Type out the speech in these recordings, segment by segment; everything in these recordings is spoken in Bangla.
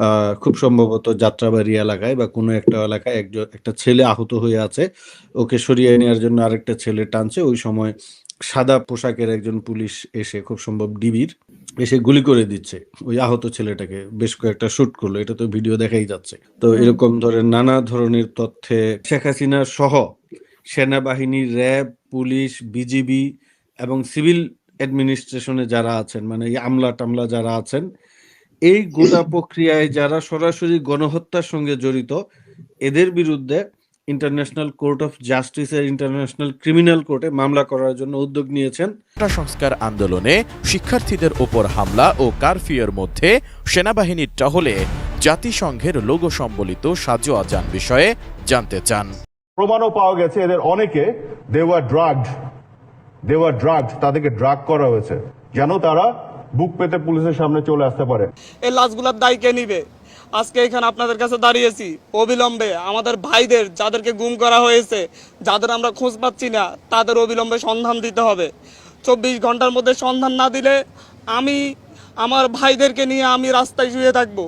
আহ, খুব সম্ভবত যাত্রাবাড়ি এলাকায় বা কোনো একটা এলাকায় একজন একটা ছেলে আহত হয়ে আছে। ওকে সরিয়ে নেওয়ার জন্য আরেকটা ছেলে টানছে। ওই সময় সাদা পোশাকের একজন পুলিশ এসে খুব সম্ভব ডিবির এসে গুলি করে দিচ্ছে ওই আহত ছেলেটাকে। বেশ কয়েকটা শুট করল। এটা তো ভিডিও দেখাই যাচ্ছে। তো এরকম ধরনের নানা ধরনের তথ্যে শেখ হাসিনা সহ সেনাবাহিনী র্যাব পুলিশ বিজিবি এবং সিভিল অ্যাডমিনিস্ট্রেশনে যারা আছেন মানে আমলা টামলা যারা আছেন এই গোটা প্রক্রিয়ায় যারা সরাসরি গণহত্যার সঙ্গে জড়িত এদের বিরুদ্ধে ইন্টারন্যাশনাল কোর্ট অফ জাস্টিসের ইন্টারন্যাশনাল ক্রিমিনাল কোর্টে মামলা করার জন্য উদ্যোগ নিয়েছেন। সংস্কার আন্দোলনে শিক্ষার্থীদের ওপর হামলা ও কারফিউর মধ্যে সেনাবাহিনীর টহলে জাতিসংঘের লোগো সম্বলিত সাজোয়া যান বিষয়ে জানতে চান। প্রমাণও পাওয়া গেছে এদের অনেকে দেওয়ার ড্রাগড দেওয়া ড্রাগড তাদেরকে ড্রাগ করা হয়েছে। যেন তারা বুক পেতে পুলিশের সামনে চলে আসতে পারে। এই লাশগুলোর দায় কে নিবে? আজকে এখানে আপনাদের কাছে দাঁড়িয়েছি। অবিলম্বে আমাদের ভাইদের যাদেরকে গুম করা হয়েছে যাদের আমরা খোঁজ পাচ্ছি না তাদের অবিলম্বে সন্ধান দিতে হবে। চব্বিশ ঘণ্টার মধ্যে সন্ধান না দিলে আমি আমার ভাইদেরকে নিয়ে আমি রাস্তায় শুয়ে থাকব।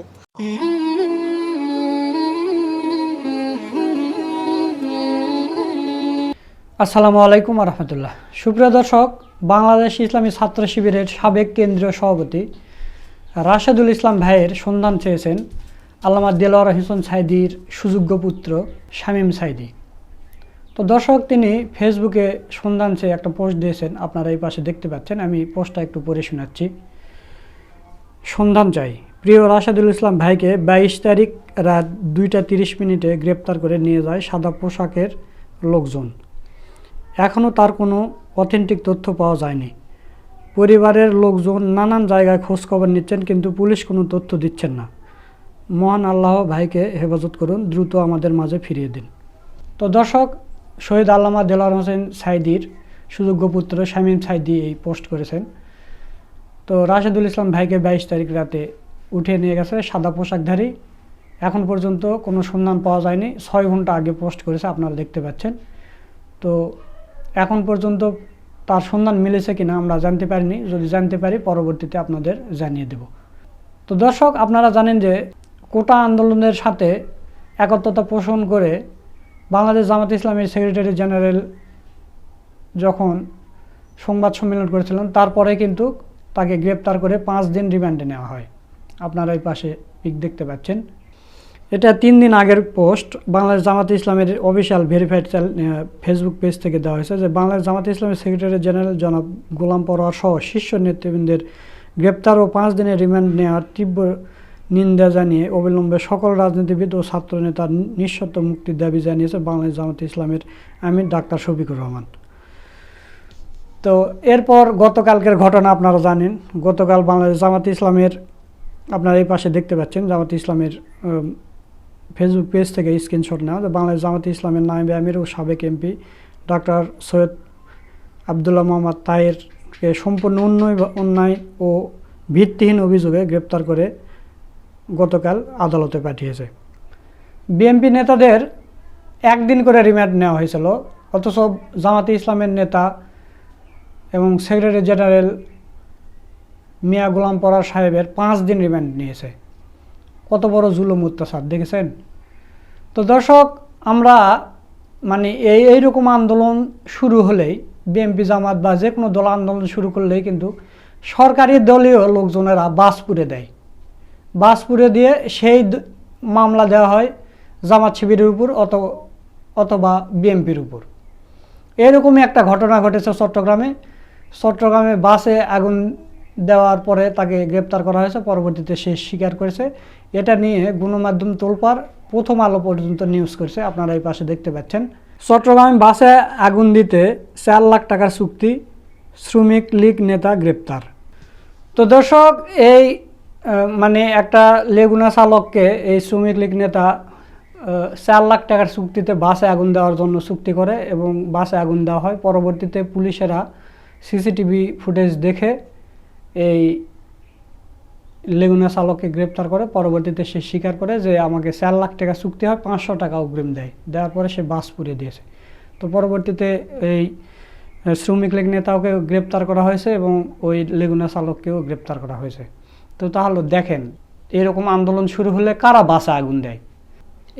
আসসালামু আলাইকুম রহমতুল্লাহ। সুপ্রিয় দর্শক বাংলাদেশ ইসলামী ছাত্র শিবিরের সাবেক কেন্দ্রীয় সভাপতি রাশেদুল ইসলাম ভাইয়ের সন্ধান চেয়েছেন আল্লামা দেলোয়ার হোসেন সাইদির সুযোগ্য পুত্র শামীম সাইদি। তো দর্শক, তিনি ফেসবুকে সন্ধান চেয়ে একটা পোস্ট দিয়েছেন, আপনারা এই পাশে দেখতে পাচ্ছেন, আমি পোস্টটা একটু পড়ে শোনাচ্ছি। সন্ধান চাই। প্রিয় রাশেদুল ইসলাম ভাইকে বাইশ তারিখ রাত দুইটা তিরিশ মিনিটে গ্রেপ্তার করে নিয়ে যায় সাদা পোশাকের লোকজন। এখনও তার কোনো অথেন্টিক তথ্য পাওয়া যায়নি। পরিবারের লোকজন নানান জায়গায় খোঁজখবর নিচ্ছেন, কিন্তু পুলিশ কোনো তথ্য দিচ্ছেন না। মহান আল্লাহ ভাইকে হেফাজত করুন, দ্রুত আমাদের মাঝে ফিরিয়ে দিন। তো দর্শক, শহীদ আল্লামা দেলার হোসেন সাইদির সুযোগ্য পুত্র শামীম সাইদি এই পোস্ট করেছেন। তো রাশেদুল ইসলাম ভাইকে বাইশ তারিখ রাতে উঠিয়ে নিয়ে গেছে সাদা পোশাকধারী। এখন পর্যন্ত কোনো সন্ধান পাওয়া যায়নি। ছয় ঘণ্টা আগে পোস্ট করেছে, আপনারা দেখতে পাচ্ছেন। তো এখন পর্যন্ত তার সন্ধান মিলেছে কিনা আমরা জানতে পারিনি। যদি জানতে পারি, পরবর্তীতে আপনাদের জানিয়ে দেব। তো দর্শক, আপনারা জানেন যে কোটা আন্দোলনের সাথে একত্রতা পোষণ করে বাংলাদেশ জামাত ইসলামের সেক্রেটারি জেনারেল যখন সংবাদ সম্মেলন করেছিলেন, তারপরে কিন্তু তাকে গ্রেপ্তার করে পাঁচ দিন রিমান্ডে নেওয়া হয়। আপনারা এই পাশে পিক দেখতে পাচ্ছেন। এটা তিন দিন আগের পোস্ট, বাংলাদেশ জামাত ইসলামের অফিসিয়াল ভেরিফাইড ফেসবুক পেজ থেকে দেওয়া হয়েছে যে বাংলাদেশ জামাত ইসলামের সেক্রেটারি জেনারেল জনাব গোলাম পরোয়ার সহ শীর্ষ নেতৃবৃন্দের গ্রেপ্তার ও পাঁচ দিনের রিমান্ড নেওয়ার তীব্র নিন্দা জানিয়ে অবিলম্বে সকল রাজনীতিবিদ ও ছাত্রনেতার নিঃশর্ত মুক্তির দাবি জানিয়েছে বাংলাদেশ জামাত ইসলামের আমির ডাক্তার শফিকুর রহমান। তো এরপর গতকালকের ঘটনা আপনারা জানেন। গতকাল বাংলাদেশ জামাত ইসলামের, আপনারা এই পাশে দেখতে পাচ্ছেন জামাত ইসলামের ফেসবুক পেজ থেকে স্ক্রিনশট নেওয়া বাংলাদেশ জামাত ইসলামের নায়েবে আমির ও সাবেক এমপি ডাক্তার সৈয়দ আবদুল্লাহ মোহাম্মদ তাহেরকে সম্পূর্ণ অন্যায় অন্যায় ও ভিত্তিহীন অভিযোগে গ্রেপ্তার করে গতকাল আদালতে পাঠিয়েছে। বিএনপি নেতাদের একদিন করে রিমান্ড নেওয়া হয়েছিল। অথচ জামাতে ইসলামের নেতা এবং সেক্রেটারি জেনারেল মিয়া গোলাম পরা সাহেবের পাঁচ দিন রিমান্ড নিয়েছে। কত বড় জুলুম অত্যাচার, দেখেছেন? তো দর্শক, আমরা মানে এই, এইরকম আন্দোলন শুরু হলেই বিএনপি জামাত বা যে কোনো দল আন্দোলন শুরু করলেই কিন্তু সরকারি দলীয় লোকজনেরা বাস পুড়ে দেয়। বাস পুড়ে দিয়ে সেই মামলা দেওয়া হয় জামাত শিবিরের উপর অত, অথবা বিএনপির উপর। এরকমই একটা ঘটনা ঘটেছে চট্টগ্রামে। চট্টগ্রামে বাসে আগুন দেওয়ার পরে তাকে গ্রেপ্তার করা হয়েছে, পরবর্তীতে সে স্বীকার করেছে। এটা নিয়ে গণমাধ্যম তোলপার প্রথম আলো পর্যন্ত নিউজ করছে, আপনারা এই পাশে দেখতে পাচ্ছেন। চট্টগ্রামে বাসে আগুন দিতে চার লাখ টাকার চুক্তি, শ্রমিক লীগ নেতা গ্রেপ্তার। তো দর্শক, এই মানে একটা লেগুনা চালককে এই শ্রমিক লীগ নেতা চার লাখ টাকার চুক্তিতে বাসে আগুন দেওয়ার জন্য চুক্তি করে এবং বাসে আগুন দেওয়া হয়। পরবর্তীতে পুলিশেরা সিসিটিভি ফুটেজ দেখে এই লেগুনা চালককে গ্রেপ্তার করে, পরবর্তীতে সে স্বীকার করে যে আমাকে চার লাখ টাকা চুক্তি হয়, পাঁচশো টাকা অগ্রিম দেয়। দেওয়ার পরে সে বাস পুড়িয়ে দিয়েছে। তো পরবর্তীতে এই শ্রমিক লীগ নেতাকে গ্রেপ্তার করা হয়েছে এবং ওই লেগুনা চালককেও গ্রেপ্তার করা হয়েছে। তো তাহলে দেখেন, এরকম আন্দোলন শুরু হলে কারা বাসে আগুন দেয়?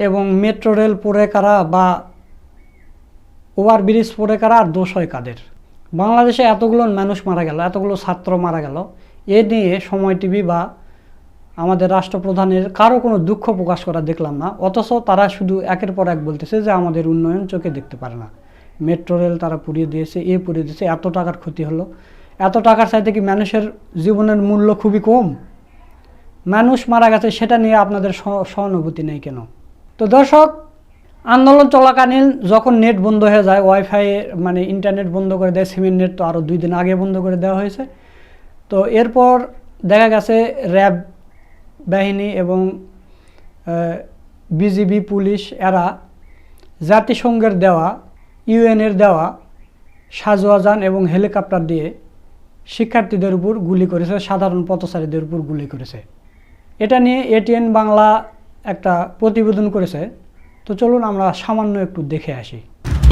এবং মেট্রো রেল পড়ে কারা বা ওভার ব্রিজ কারা আর দোষ হয় কাদের? বাংলাদেশে এতগুলো মানুষ মারা গেল, এতগুলো ছাত্র মারা গেল এ নিয়ে সময় টিভি বা আমাদের রাষ্ট্রপ্রধানের কারও কোনো দুঃখ প্রকাশ করা দেখলাম না। অথচ তারা শুধু একের পর এক বলতেছে যে আমাদের উন্নয়ন চোখে দেখতে পারে না। মেট্রো রেল তারা পুড়িয়ে দিয়েছে, এ পুড়িয়ে দিয়েছে, এত টাকার ক্ষতি হলো। এত টাকার চাইতে কি মানুষের জীবনের মূল্য খুবই কম? মানুষ মারা গেছে, সেটা নিয়ে আপনাদের সহ- সহানুভূতি নেই কেন? তো দর্শক, আন্দোলন চলাকালীন যখন নেট বন্ধ হয়ে যায় ওয়াইফাই মানে ইন্টারনেট বন্ধ করে দেয় সিমেন্ট নেট তো আরও দুই দিন আগে বন্ধ করে দেওয়া হয়েছে। তো এরপর দেখা গেছে র্যাব বাহিনী এবং বিজিবি পুলিশ এরা জাতিসংঘের দেওয়া ইউএনের দেওয়া সাজোয়াজান এবং হেলিকপ্টার দিয়ে শিক্ষার্থীদের উপর গুলি করেছে, সাধারণ পথচারীদের উপর গুলি করেছে। এটা নিয়ে এটিএন বাংলা একটা প্রতিবেদন করেছে। তো চলুন আমরা সামান্য একটু দেখে আসি।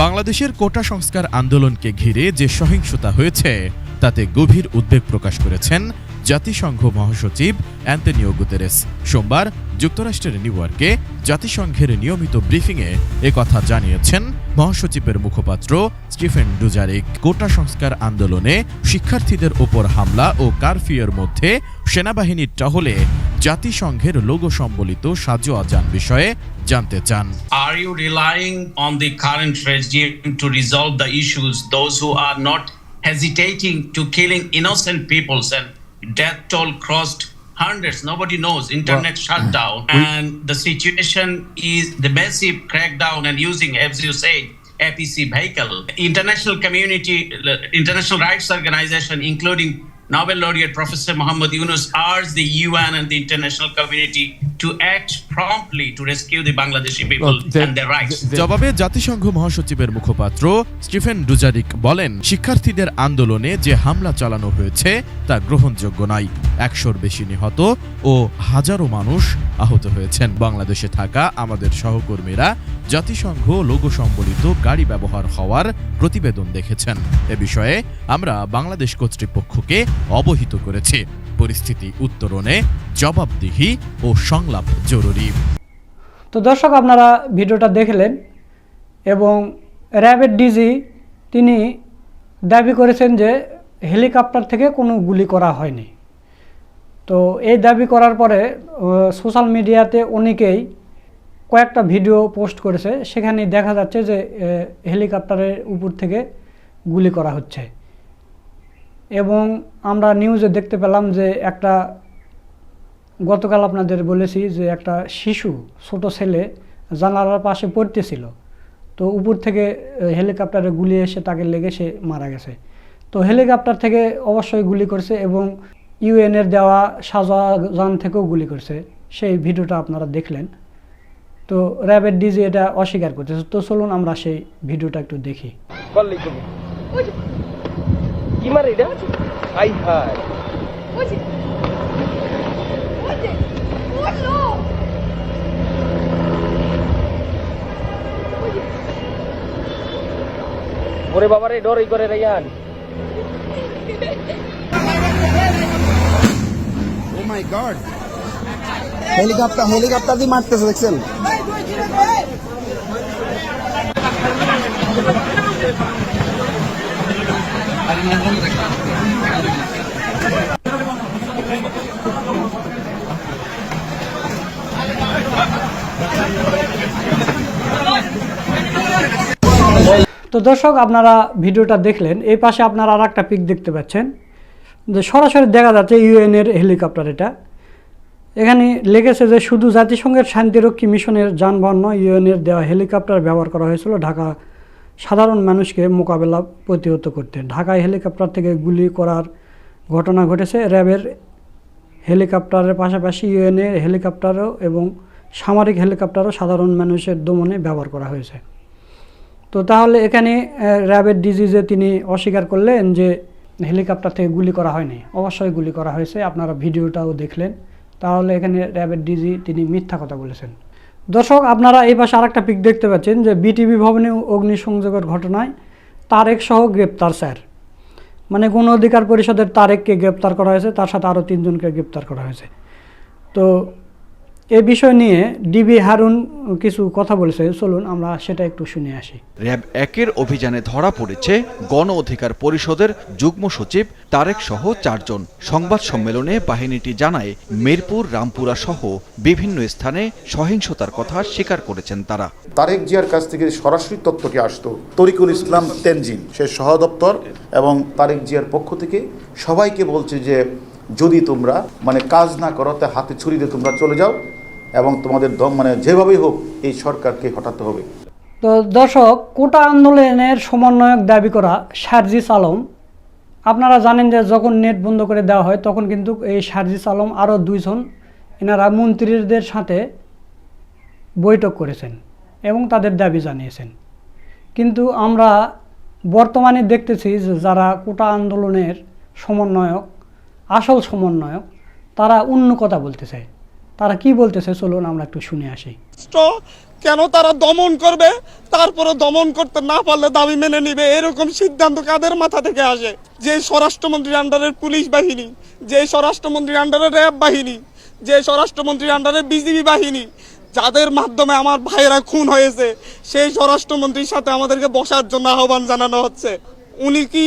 বাংলাদেশের কোটা সংস্কার আন্দোলনকে ঘিরে যে সহিংসতা হয়েছে তাতে গভীর উদ্বেগ প্রকাশ করেছেন জাতিসংঘ মহাসচিব অ্যান্তনিও গুতেরেস। সোমবার যুক্তরাষ্ট্রের নিউ ইয়র্কে জাতিসংঘের নিয়মিত ব্রিফিংয়ে একথা জানিয়েছেন মহাসচিবের মুখপাত্র স্টিফেন ডুজারিক। কোটা সংস্কার আন্দোলনে শিক্ষার্থীদের ওপর হামলা ও কারফিউর মধ্যে সেনাবাহিনীর টহলে জাতিসংঘের লোগো সম্বলিত সাজোয়া যান বিষয়ে জানতে চান। Are you relying on the current regime to resolve the issues? Those who are not hesitating to killing innocent peoples and death toll crossed hundreds. Nobody knows. Internet shut down, and the situation is the massive crackdown and using, as you said. APC vehicle. International community, uh, international rights organization, including Nobel laureate Professor Muhammad Yunus, urged the UN and the international community to act promptly to rescue the Bangladeshi people and their rights. জবাবে জাতিসংঘ মহাসচিবের মুখপাত্র স্টিফেন ডুজারিক বলেন শিক্ষার্থীদের আন্দোলনে যে হামলা চালানো হয়েছে তা গ্রহণযোগ্য নয় একশোর বেশি নিহত ও হাজারো মানুষ আহত হয়েছেন বাংলাদেশে থাকা আমাদের সহকর্মীরা জাতিসংঘ লোগো সম্বলিত গাড়ি ব্যবহার হওয়ার প্রতিবেদন দেখেছেন। এ বিষয়ে আমরা বাংলাদেশ কর্তৃপক্ষকে অবহিত করেছি। পরিস্থিতি উত্তরণে জবাবদিহি ও সংলাপ জরুরি। তো দর্শক, আপনারা ভিডিওটা দেখলেন এবং র্যাবের ডিজি তিনি দাবি করেছেন যে হেলিকপ্টার থেকে কোনো গুলি করা হয়নি। তো এই দাবি করার পরে সোশ্যাল মিডিয়াতে অনেকেই কয়েকটা ভিডিও পোস্ট করেছে, সেখানে দেখা যাচ্ছে যে হেলিকপ্টারের উপর থেকে গুলি করা হচ্ছে। এবং আমরা নিউজে দেখতে পেলাম যে, একটা, গতকাল আপনাদের বলেছি যে, একটা শিশু, ছোট ছেলে জানালার পাশে পড়তেছিল। তো উপর থেকে হেলিকপ্টারে গুলি এসে তাকে লেগে সে মারা গেছে। তো হেলিকপ্টার থেকে অবশ্যই গুলি করছে এবং ইউএনের দেওয়া সাজান থেকেও গুলি করছে। সেই ভিডিওটা আপনারা দেখলেন। তো র্যাবের ডিজি এটা অস্বীকার করতেছে। তো চলুন আমরা সেই ভিডিওটা একটু দেখি। কি মারে এটা? hola. ওরে বাবারে ডরই করে রাইয়ান। হেলিকপ্টার হেলিকপ্টার দিয়ে মারতেছে দেখছেন? তো দর্শক, আপনারা ভিডিওটা দেখলেন। এই পাশে আপনারা আর একটা পিক দেখতে পাচ্ছেন। যে সরাসরি দেখা যাচ্ছে ইউএনের হেলিকপ্টার এটা। এখানে লেগেছে যে শুধু জাতিসংঘের শান্তিরক্ষী মিশনের যানবাহন নয়, ইউএনের দেওয়া হেলিকপ্টার ব্যবহার করা হয়েছিল ঢাকা সাধারণ মানুষকে মোকাবেলা প্রতিহত করতে। ঢাকায় হেলিকপ্টার থেকে গুলি করার ঘটনা ঘটেছে। র্যাবের হেলিকপ্টারের পাশাপাশি ইউএনের হেলিকপ্টারও এবং সামরিক হেলিকপ্টারও সাধারণ মানুষের দমনে ব্যবহার করা হয়েছে। তো তাহলে এখানে র্যাবের ডিজিজে তিনি অস্বীকার করলেন যে হেলিকপ্টার থেকে গুলি করা হয়নি, অবশ্যই গুলি করা হয়েছে। আপনারা ভিডিওটাও দেখলেন। তাহলে এখানে র্যাবের ডিজি তিনি মিথ্যা কথা বলেছেন। দর্শক, আপনারা এই পাশে আরেকটা পিক দেখতে পাচ্ছেন যে বিটিভি ভবনে অগ্নিসংযোগের ঘটনায় তারেক সহ গ্রেপ্তার স্যার। মানে গণ অধিকার পরিষদের তারেককে গ্রেপ্তার করা হয়েছে, তার সাথে আরও তিনজনকে গ্রেপ্তার করা হয়েছে। তো এ বিষয় নিয়ে ডিবি হারুন কিছু কথা বলেছে। চলুন আমরা সেটা একটু শুনে আসি। র্যাব একের অভিযানে ধরা পড়েছে গণ অধিকার পরিষদের যুগ্ম সচিব তারেক সহ চারজন। সংবাদ সম্মেলনে বাহিনীটি জানায় মিরপুর রামপুরা সহ বিভিন্ন স্থানে সহিংসতার কথা স্বীকার করেছেন তারা। তারেক জিয়ার কাছ থেকে সরাসরি তথ্যটি আসতো। তরিকুল ইসলাম তেনজিন সে সহ দপ্তর এবং তারেক জিয়ার পক্ষ থেকে সবাইকে বলছে যে যদি তোমরা মানে কাজ না করো তা হাতে ছুরি দিয়ে তোমরা চলে যাও। এবং তোমাদের দম মানে যেভাবেই হোক, এই সরকারকে হটাতে হবে। তো দর্শক, কোটা আন্দোলনের সমন্বয়ক দাবি করা শারজিস আলম। আপনারা জানেন যে যখন নেট বন্ধ করে দেওয়া হয়, তখন কিন্তু এই শারজিস আলম আরও দুইজন এনারা মন্ত্রীদের সাথে বৈঠক করেছেন এবং তাদের দাবি জানিয়েছেন। কিন্তু আমরা বর্তমানে দেখতেছি যে যারা কোটা আন্দোলনের সমন্বয়ক, আসল সমন্বয়ক, তারা অন্য কথা বলতেছে তারা কি বলতেছে? চলুন আমরা একটু শুনে আসি। কেন তারা দমন করবে? তারপরে দমন করতে না পারলে দাবি মেনে নিবে। এরকম সিদ্ধান্ত কাদের মাথা থেকে আসে? যে স্বরাষ্ট্রমন্ত্রীর আন্ডারের পুলিশ বাহিনী, যে স্বরাষ্ট্রমন্ত্রীর আন্ডারে র্যাব বাহিনী, যে স্বরাষ্ট্রমন্ত্রীর আন্ডারে বিজিবি বাহিনী, যাদের মাধ্যমে আমার ভাইয়েরা খুন হয়েছে, সেই স্বরাষ্ট্রমন্ত্রীর সাথে আমাদেরকে বসার জন্য আহ্বান জানানো হচ্ছে। উনি কি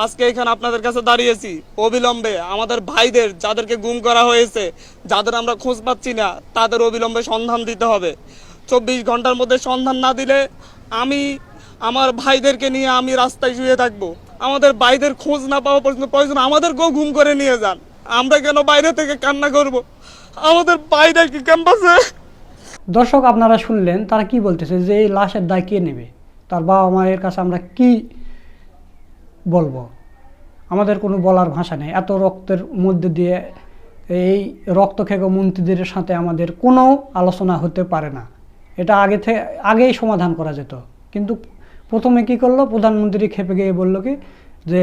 আজকে এখানে আপনাদের কাছে দাঁড়িয়েছি। অবিলম্বে আমাদের ভাইদের যাদেরকে গুম করা হয়েছে, যাদের আমরা খোঁজ পাচ্ছি না, তাদের অবিলম্বে সন্ধান দিতে হবে। চব্বিশ ঘণ্টার মধ্যে সন্ধান না দিলে আমি, আমার ভাইদেরকে নিয়ে আমি রাস্তায় শুয়ে থাকব। আমাদের ভাইদের খোঁজ না পাওয়া পর্যন্ত প্রয়োজন, আমাদেরকেও গুম করে নিয়ে যান। আমরা কেন বাইরে থেকে কান্না করব? আমাদের ভাইদেরকে ক্যাম্পাসে? দর্শক, আপনারা শুনলেন, তারা কি বলতেছে যে এই লাশের দায় কে নেবে? তার বাবা মায়ের কাছে আমরা কি বলব। আমাদের কোনো বলার ভাষা নেই। এত রক্তের মধ্যে দিয়ে এই রক্ত খেকো মন্ত্রীদের সাথে আমাদের কোনো আলোচনা হতে পারে না। এটা আগে থেকে আগেই সমাধান করা যেত। কিন্তু প্রথমে কি করল? প্রধানমন্ত্রী খেপে গিয়ে বলল কি যে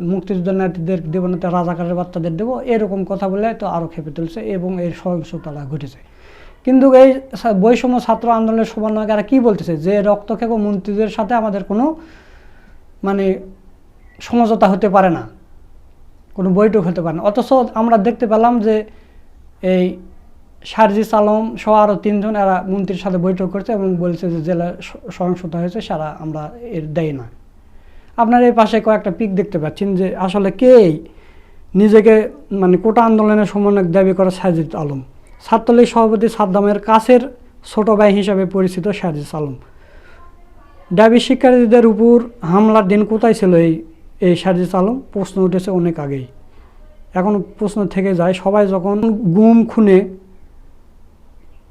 মুক্তিযুদ্ধ নারীদের দেবো না রাজাকারের বাচ্চাদের দেবো, এরকম কথা বলে তো আরও খেপে তুলছে এবং এর সহিংসতা ঘটেছে। কিন্তু এই বৈষম্য ছাত্র আন্দোলনের সমন্বয়কারা কি বলতেছে? যে রক্তক্ষেপ মন্ত্রীদের সাথে আমাদের কোনো মানে সমঝোতা হতে পারে না, কোনো বৈঠক হতে পারে না। অথচ আমরা দেখতে পেলাম যে এই শারজিস আলম সহ আরও তিনজন এরা মন্ত্রীর সাথে বৈঠক করছে এবং বলছে যে জেলা সহিংসতা হয়েছে, সারা আমরা এর দেয় না। আপনার এই পাশে কয়েকটা পিক দেখতে পাচ্ছেন যে আসলে কে নিজেকে মানে কোটা আন্দোলনের সমন্বয়ক দাবি করা সাজিদ আলম। ছাত্রলীগ সভাপতি সাদ্দামের কাছের ছোট ভাই হিসাবে পরিচিত সাজিদ আলম। দাবি শিক্ষার্থীদের উপর হামলার দিন কোথায় ছিল এই এই সাজিদ আলম প্রশ্ন উঠেছে অনেক আগেই। এখন প্রশ্ন থেকে যায়, সবাই যখন গুম খুনে,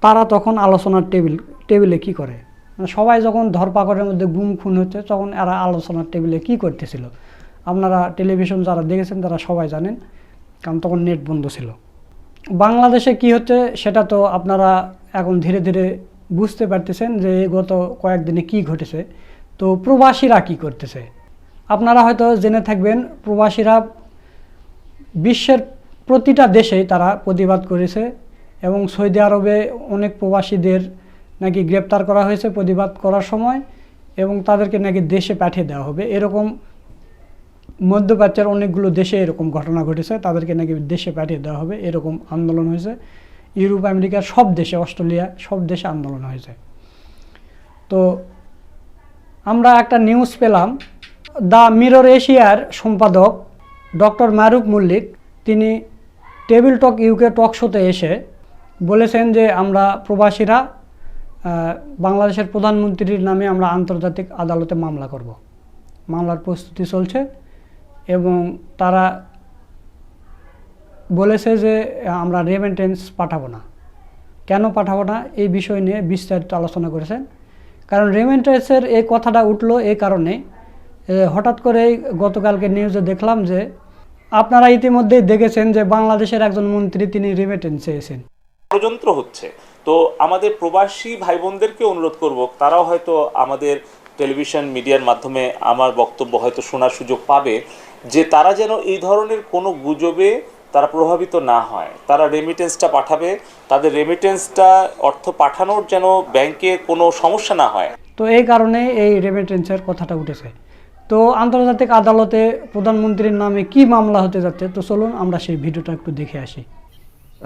তারা তখন আলোচনার টেবিল, টেবিলে কি করে? সবাই যখন ধরপাকড়ের মধ্যে গুম খুন হচ্ছে, তখন এরা আলোচনার টেবিলে কি করতেছিল? আপনারা টেলিভিশন যারা দেখেছেন, তারা সবাই জানেন, কারণ তখন নেট বন্ধ ছিল। বাংলাদেশে কি হচ্ছে, সেটা তো আপনারা এখন ধীরে ধীরে বুঝতে পারতেছেন যে গত কয়েকদিনে কি ঘটেছে। তো প্রবাসীরা কি করতেছে? আপনারা হয়তো জেনে থাকবেন, প্রবাসীরা বিশ্বের প্রতিটা দেশেই তারা প্রতিবাদ করেছে এবং সৌদি আরবে অনেক প্রবাসীদের নাকি গ্রেপ্তার করা হয়েছে প্রতিবাদ করার সময় এবং তাদেরকে নাকি দেশে পাঠিয়ে দেওয়া হবে। এরকম মধ্যপ্রাচ্যের অনেকগুলো দেশে এরকম ঘটনা ঘটেছে, তাদেরকে নাকি দেশে পাঠিয়ে দেওয়া হবে। এরকম আন্দোলন হয়েছে। ইউরোপ, আমেরিকার সব দেশে, অস্ট্রেলিয়া সব দেশে আন্দোলন হয়েছে। তো আমরা একটা নিউজ পেলাম দ্য মিরর এশিয়ার সম্পাদক ডক্টর মারুফ মল্লিক, তিনি টেবিল টক ইউকে টক শোতে এসে বলেছেন যে আমরা প্রবাসীরা বাংলাদেশের প্রধানমন্ত্রীর নামে আমরা আন্তর্জাতিক আদালতে মামলা করব। মামলার প্রস্তুতি চলছে এবং তারা বলেছে যে আমরা রেমেন্টেন্স পাঠাবো না। কেন পাঠাবো না? এই বিষয় নিয়ে বিস্তারিত আলোচনা করেছেন। কারণ রেমেন্টেন্সের এই কথাটা উঠল এই কারণে হঠাৎ করে গতকালকে নিউজে দেখলাম যে আপনারা ইতিমধ্যেই দেখেছেন যে বাংলাদেশের একজন মন্ত্রী তিনি রেমিটেন্স চেয়েছেন ষড়যন্ত্র হচ্ছে। তো আমাদের প্রবাসী ভাই বোনদেরকে অনুরোধ করব তারাও হয়তো আমাদের টেলিভিশন মিডিয়ার মাধ্যমে আমার বক্তব্য হয়তো শোনার সুযোগ পাবে যে তারা যেন এই ধরনের কোনো গুজবে তারা প্রভাবিত না হয়। তারা রেমিটেন্সটা পাঠাবে তাদের রেমিটেন্সটা অর্থ পাঠানোর যেন ব্যাংকে কোনো সমস্যা না হয়। তো এই কারণে এই রেমিটেন্সের কথাটা উঠেছে। তো আন্তর্জাতিক আদালতে প্রধানমন্ত্রীর নামে কি মামলা হতে যাচ্ছে? তো চলুন আমরা সেই ভিডিওটা একটু দেখে আসি।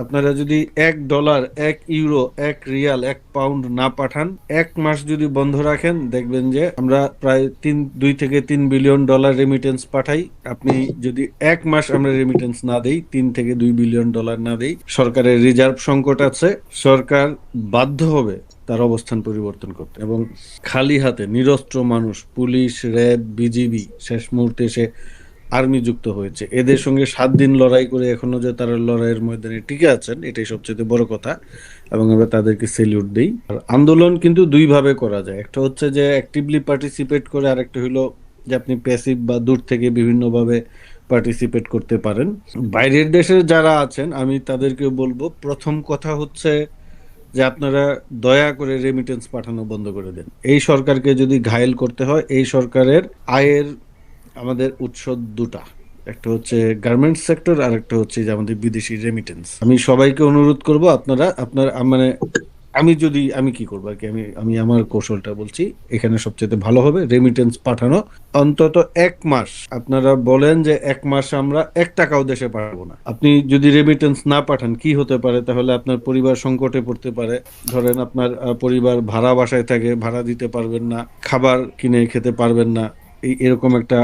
আপনারা যদি এক ডলার, এক ইউরো, এক রিয়াল, এক পাউন্ড না পাঠান, এক মাস যদি বন্ধ রাখেন, দেখবেন যে আমরা প্রায় তিন, দুই থেকে তিন বিলিয়ন ডলার রেমিটেন্স পাঠাই। আপনি যদি এক মাস আমরা রেমিটেন্স না দেই, তিন থেকে দুই বিলিয়ন ডলার না দেই, সরকারের রিজার্ভ সংকট আছে। সরকার বাধ্য হবে তার অবস্থান পরিবর্তন করতে। এবং খালি হাতে নিরস্ত্র মানুষ, পুলিশ, র্যাব, বিজিবি শেষ মুহূর্তে এসে আর্মি যুক্ত হয়েছে। এদের সঙ্গে সাত দিন লড়াই করে এখনও যে তারা লড়াইয়ের ময়দানে টিকে আছেন, এটাই সবচেয়ে বড় কথা। এবং আমরা তাদেরকে সেলিউট দিই। আর আন্দোলন কিন্তু দুইভাবে করা যায়। একটা হচ্ছে যে অ্যাক্টিভলি পার্টিসিপেট করে আর একটা হলো যে আপনি প্যাসিভ বা দূর থেকে বিভিন্নভাবে পার্টিসিপেট করতে পারেন। বাইরের দেশের যারা আছেন, আমি তাদেরকে বলব, প্রথম কথা হচ্ছে যে আপনারা দয়া করে রেমিটেন্স পাঠানো বন্ধ করে দেন। এই সরকারকে যদি ঘায়েল করতে হয়, এই সরকারের আয়ের আমাদের উৎস দুটা। একটা হচ্ছে গার্মেন্টস সেক্টর আর একটা হচ্ছে যে আমাদের বিদেশি রেমিটেন্স আমি সবাইকে অনুরোধ করব, আপনারা, আপনার মানে আমি যদি, আমি কি করব আর কি? আমি আমি আমার কৌশলটা বলছি, এখানে সবচেয়ে ভালো হবে রেমিটেন্স পাঠানো। অন্তত এক মাস, আপনারা বলেন যে এক মাস আমরা এক টাকাও দেশে পাঠাবো না। আপনি যদি রেমিটেন্স না পাঠান, কি হতে পারে? তাহলে আপনার পরিবার সংকটে পড়তে পারে। ধরেন আপনার পরিবার ভাড়া বাসায় থাকে, ভাড়া দিতে পারবেন না, খাবার কিনে খেতে পারবেন না। এই, এরকম একটা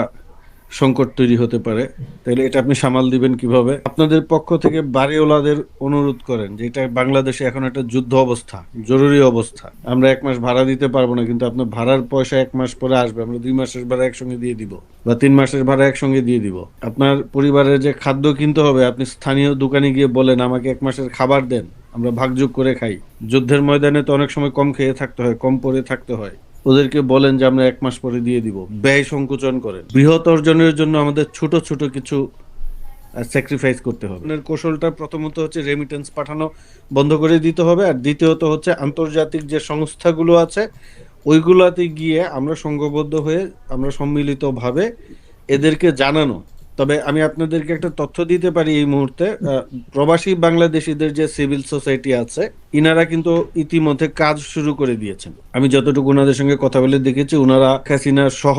সংকট তৈরি হতে পারে। তাহলে এটা আপনি সামাল দিবেন কীভাবে? আপনাদের পক্ষ থেকে বাড়িওয়ালাদের অনুরোধ করেন যে এটা বাংলাদেশে এখন একটা যুদ্ধ অবস্থা, জরুরি অবস্থা। আমরা এক মাস ভাড়া দিতে পারব না, কিন্তু আপনার ভাড়ার পয়সা এক মাস পরে আসবে। আমরা দুই মাসের ভাড়া একসঙ্গে দিয়ে দিব বা তিন মাসের ভাড়া একসঙ্গে দিয়ে দিব। আপনার পরিবারের যে খাদ্য কিনতে হবে, আপনি স্থানীয় দোকানে গিয়ে বলেন, আমাকে এক মাসের খাবার দেন, আমরা ভাগযোগ করে খাই। যুদ্ধের ময়দানে তো অনেক সময় কম খেয়ে থাকতে হয়, কম পরে থাকতে হয়। ওদেরকে বলেন যে আমরা এক মাস পরে দিয়ে দিব। ব্যয় সংকোচন করেন। বৃহৎ অর্জনের জন্য আমাদের ছোট ছোট কিছু স্যাক্রিফাইস করতে হবে। কৌশলটা প্রথমত হচ্ছে রেমিটেন্স পাঠানো বন্ধ করে দিতে হবে আর দ্বিতীয়ত হচ্ছে আন্তর্জাতিক যে সংস্থাগুলো আছে, ওইগুলোতে গিয়ে আমরা সংঘবদ্ধ হয়ে আমরা সম্মিলিতভাবে এদেরকে জানানো। তবে আমি আপনাদেরকে একটা তথ্য দিতে পারি এই মুহূর্তে প্রবাসী বাংলাদেশিদের যে সিভিল সোসাইটি আছে, ইনারা কিন্তু ইতিমধ্যে কাজ শুরু করে দিয়েছেন। আমি যতটুকু ওনাদের সঙ্গে কথা বলে দেখেছি, ওনারা হাসিনা সহ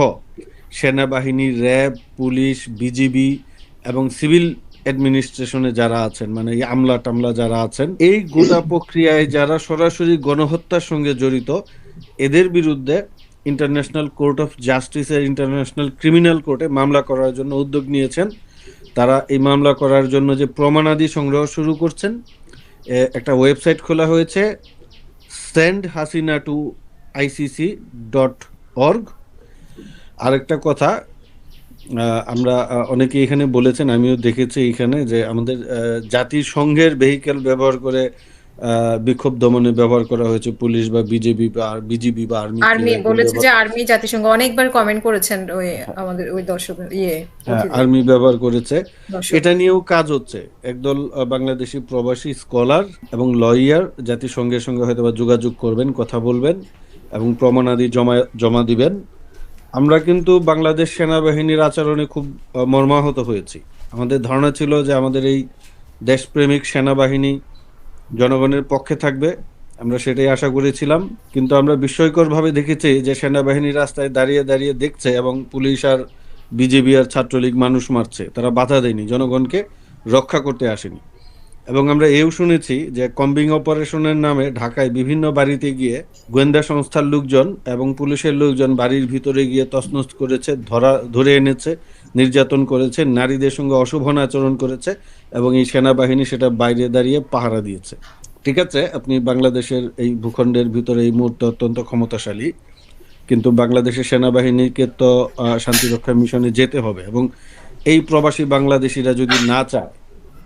সেনাবাহিনী, র্যাব, পুলিশ, বিজিবি এবং সিভিল অ্যাডমিনিস্ট্রেশনে যারা আছেন মানে এই আমলা টামলা যারা আছেন, এই গোটা প্রক্রিয়ায় যারা সরাসরি গণহত্যার সঙ্গে জড়িত, এদের বিরুদ্ধে ইন্টারন্যাশনাল কোর্ট অফ জাস্টিসের ইন্টারন্যাশনাল ক্রিমিনাল কোর্টে মামলা করার জন্য উদ্যোগ নিয়েছেন। তারা এই মামলা করার জন্য যে প্রমাণাদি সংগ্রহ শুরু করছেন একটা ওয়েবসাইট খোলা হয়েছে send Hasina to ICC dot org আরেকটা কথা আমরা অনেকে এখানে বলেছেন, আমিও দেখেছি এখানে যে আমাদের জাতিসংঘের ভেহিকেল ব্যবহার করে বিক্ষোভ দমনে ব্যবহার করা হয়েছে পুলিশ বা বিজেপি বা বিজিবি বা আর্মি আর্মি বলেছে যে আর্মি জাতিসংঘ অনেকবার কমেন্ট করেছেন ওই আমাদের ওই দর্শক ইয়ে আর্মি ব্যবহার করেছে। এটা নিয়েও কাজ হচ্ছে। একদল বাংলাদেশি প্রবাসী স্কলার এবং লয়ার জাতিসংঘের সঙ্গে হয়তো বা যোগাযোগ করবেন কথা বলবেন এবং প্রমাণাদি জমা জমা দিবেন। আমরা কিন্তু বাংলাদেশ সেনাবাহিনীর আচরণে খুব মর্মাহত হয়েছি। আমাদের ধারণা ছিল যে আমাদের এই দেশপ্রেমিক সেনাবাহিনী জনগণের পক্ষে থাকবে, আমরা সেটাই আশা করেছিলাম। কিন্তু আমরা বিস্ময়করভাবে দেখেছি যে সেনাবাহিনী রাস্তায় দাঁড়িয়ে দাঁড়িয়ে দেখছে এবং পুলিশ আর বিজেপি আর ছাত্রলীগ মানুষ মারছে। তারা বাধা দেয়নি, জনগণকে রক্ষা করতে আসেনি। এবং আমরা এও শুনেছি যে কম্বিং অপারেশনের নামে ঢাকায় বিভিন্ন বাড়িতে গিয়ে গোয়েন্দা সংস্থার লোকজন এবং পুলিশের লোকজন বাড়ির ভিতরে গিয়ে তছনছ করেছে, ধরা, ধরে এনেছে। নির্যাতন করেছে, নারীদের সঙ্গে অশোভন আচরণ করেছে এবং এই সেনাবাহিনী সেটা বাইরে দাঁড়িয়ে পাহারা দিয়েছে। ঠিক আছে, আপনি বাংলাদেশের এই ভূখণ্ডের ভিতরে এই মুহূর্তে অত্যন্ত ক্ষমতাশালী, কিন্তু বাংলাদেশের সেনাবাহিনীকে তো শান্তিরক্ষা মিশনে যেতে হবে এবং এই প্রবাসী বাংলাদেশিরা যদি না চায়,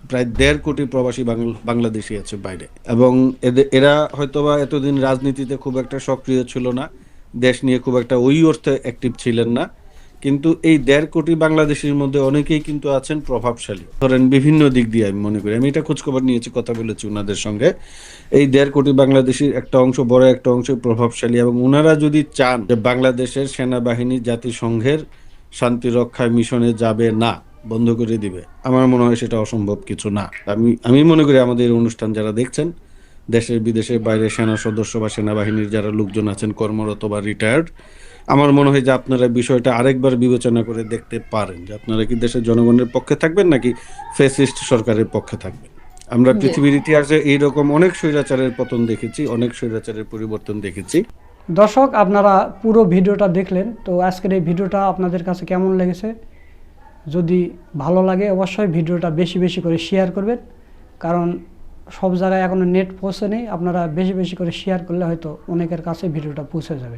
প্রায় দেড় কোটি প্রবাসী বাংল- বাংলাদেশি আছে বাইরে এবং এদের এরা হয়তোবা এতদিন রাজনীতিতে খুব একটা সক্রিয় ছিল না, দেশ নিয়ে খুব একটা ওই অর্থে অ্যাক্টিভ ছিলেন না। কিন্তু এই দেড় কোটি বাংলাদেশের মধ্যে অনেকেই কিন্তু আছেন প্রভাবশালী। ধরেন বিভিন্ন দিক দিয়ে আমি মনে করি। আমি এটা খোঁজখবর নিয়েছি, কথা বলেছি ওনাদের সঙ্গে। এই দেড় কোটি বাংলাদেশের একটা অংশ, বড় একটা অংশ প্রভাবশালী এবং ওনারা যদি চান যে বাংলাদেশের সেনাবাহিনী জাতিসংঘের শান্তি রক্ষা মিশনে যাবে না, বন্ধ করে দিবে, আমার মনে হয় সেটা অসম্ভব কিছু না। আমি আমি মনে করি আমাদের অনুষ্ঠান যারা দেখছেন, দেশের বিদেশের বাইরে সেনা সদস্য বা সেনাবাহিনীর যারা লোকজন আছেন, কর্মরত বা রিটায়ার্ড আমার মনে হয় যে আপনারা বিষয়টা আরেকবার বিবেচনা করে দেখতে পারেন যে আপনারা কি দেশের জনগণের পক্ষে থাকবেন নাকি ফেসিস্ট সরকারের পক্ষে থাকবেন? আমরা পৃথিবীর ইতিহাসে এইরকম অনেক স্বৈরাচারের পতন দেখেছি অনেক স্বৈরাচারের পরিবর্তন দেখেছি। দর্শক আপনারা পুরো ভিডিওটা দেখলেন তো আজকের এই ভিডিওটা আপনাদের কাছে কেমন লেগেছে? যদি ভালো লাগে অবশ্যই ভিডিওটা বেশি বেশি করে শেয়ার করবেন কারণ সব জায়গায় এখনও নেট পৌঁছে নেই আপনারা বেশি বেশি করে শেয়ার করলে হয়তো অনেকের কাছে ভিডিওটা পৌঁছে যাবে।